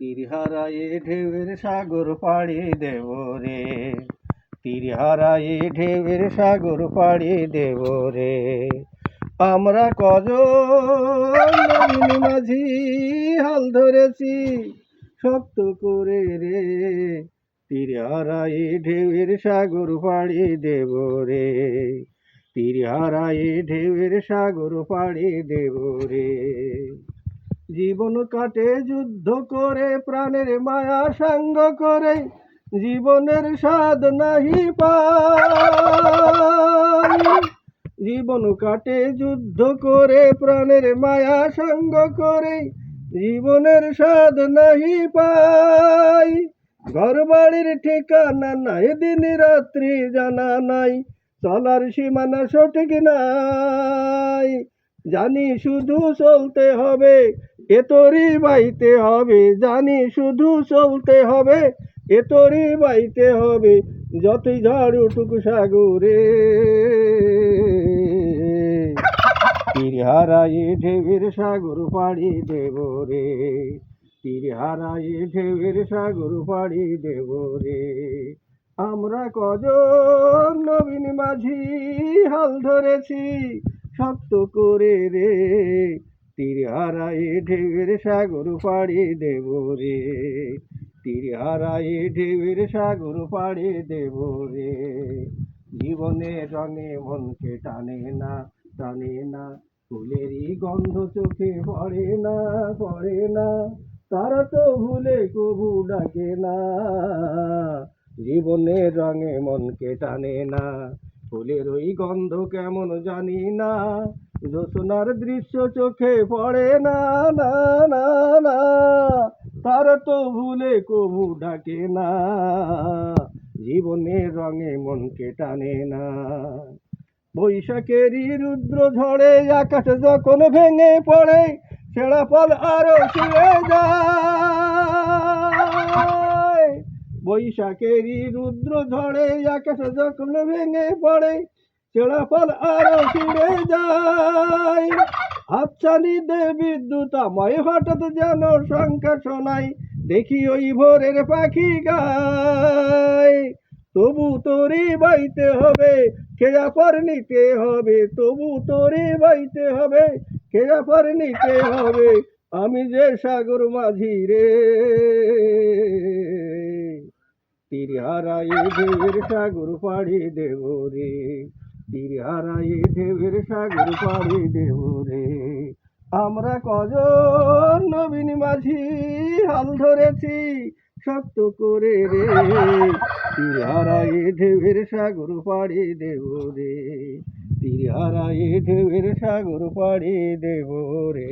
তীর হারায়ে ঢেউয়ের সাগর পাড়ি দেব রে। তীর হারায়ে ঢেউয়ের সাগর পাড়ি দেব রে। আমরা কজন মাঝি হাল ধরেছি শক্ত করে রে। তীর হারায়ে ঢেউয়ের সাগর পাড়ি দেব রে। তীর হারায়ে ঢেউয়ের সাগর পাড়ি দেব রে। জীবন কাটে, যুদ্ধ করে, প্রাণের মায়া সাঙ্গ করে, জীবনের স্বাদ নাহি জীবন কাটে, যুদ্ধ করে, প্রাণের মায়া সাঙ্গ করে, জীবনের স্বাদ নাহি পাই। ঘর বাড়ির ঠিকানা নাই, দিন রাত্রি জানা নাই, চলার সীমানা সঠিক নাই। জানি শুধু চলতে হবে এ তোরই বাইতে হবে, জানি শুধু চলতে হবে। এ তোরই বাইতে হবে, যতই ঝড় উঠুক সাগরে। তীর হারায়ে ঢেউয়ের সাগর পাড়ি দেব রে। তীর হারায়ে ঢেউয়ের সাগর পাড়ি দেব রে। আমরা কজন নবীন মাঝি হাল ধরেছি, শক্ত করে রে। তীর হারায়ে ঢেউয়ের সাগর পাড়ি দেব রে। তীর হারায়ে ঢেউয়ের সাগর পাড়ি দেব রে। জীবনে রঙে মনকে টানে না টানে না, ফুলেরই গন্ধ চোখে পড়ে না পড়ে না, তারা তো ভুলে কবু ডাকে না। জীবনের রঙে মনকে টানে না ফুলের ওই গন্ধ কেমন জানি না জোসনার দৃশ্য চোখে পড়ে না না না না, তার তো ভুলে কবু ডাকে না, জীবনের রঙে মনকে টানে না। বৈশাখেরই রুদ্র ঝড়ে আকাশ যখন ভেঙে পড়ে ছেঁড়া ফল আরও ছিঁড়ে যায়। বৈশাখেরই রুদ্র ঝড়ে আকাশ যখন ভেঙে পড়ে ছেঁড়া ফল আরও ছিঁড়ে যায়। হাতছানি দে বিদ্যুৎ আমায় হঠাৎ যেন শঙ্কা শোনাই দেখি ওই ভোরের পাখি গায়। তবু তোরে বাইতে হবে খেয়া পর নিতে হবে, তবু তোরে বাইতে হবে খেয়া পর নিতে হবে, আমি যে সাগর মাঝি রে। তীর হারাই ঢেউয়ের সাগর পাড়ি দেব রে। তীর হারাই ঢেউয়ের সাগর পাড়ি দেব রে। আমরা কজন নবীন মাঝি হাল ধরেছি শক্ত করে রে। তীর হারাই ঢেউয়ের সাগর পাড়ি দেব রে। তীর হারাই ঢেউয়ের সাগর পাড়ি দেব রে।